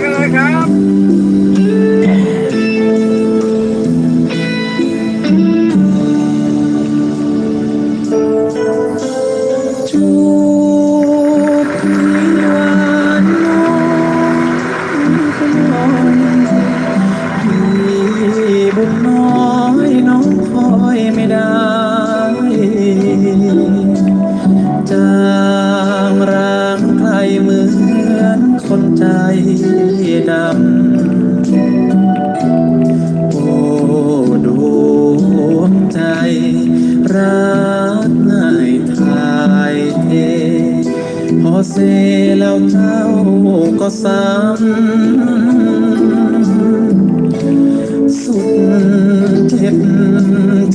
ไปกันเลยครับ ดำ โอ้ดวงใจ รักง่ายทายเท พอเซแล้วเจ้าก็ซ้ำ สุดเจ็บ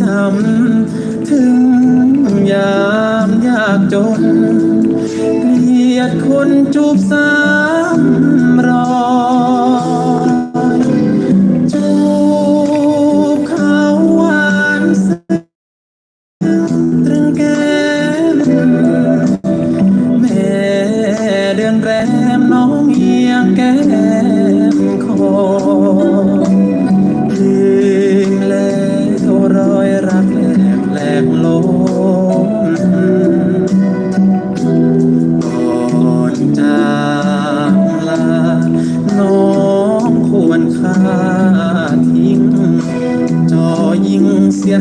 จำ ถึงยามยากจนเกลียดคนจูบสาว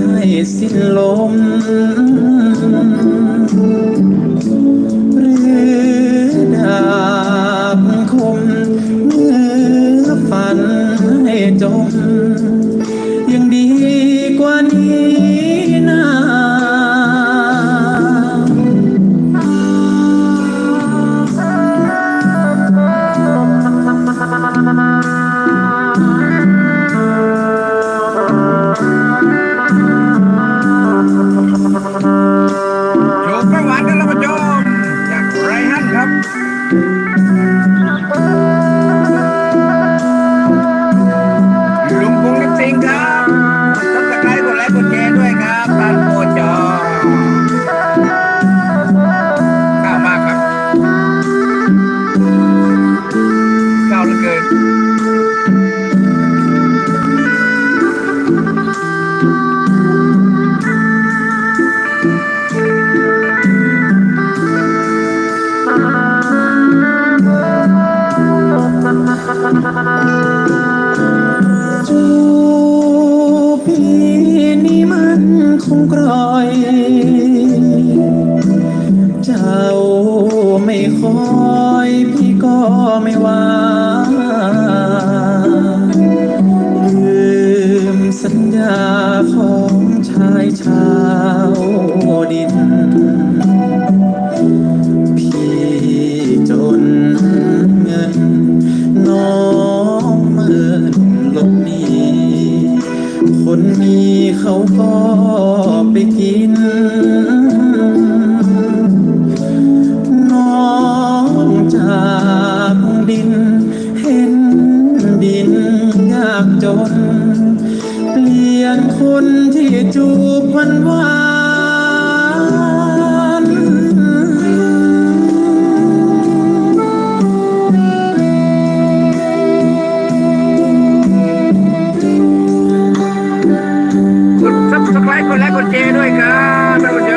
ให้สิ้นลม คอยพี่ก็ไม่ว่าลืมสัญญาของชายชาวดิน พี่จนเงิน น้องเมือนลบนี้ คนมีเขาก็ไปกิน คนที่จูบมันวานกดซับสไครต์กดไลค์กดแชร์ด้วยครับท่น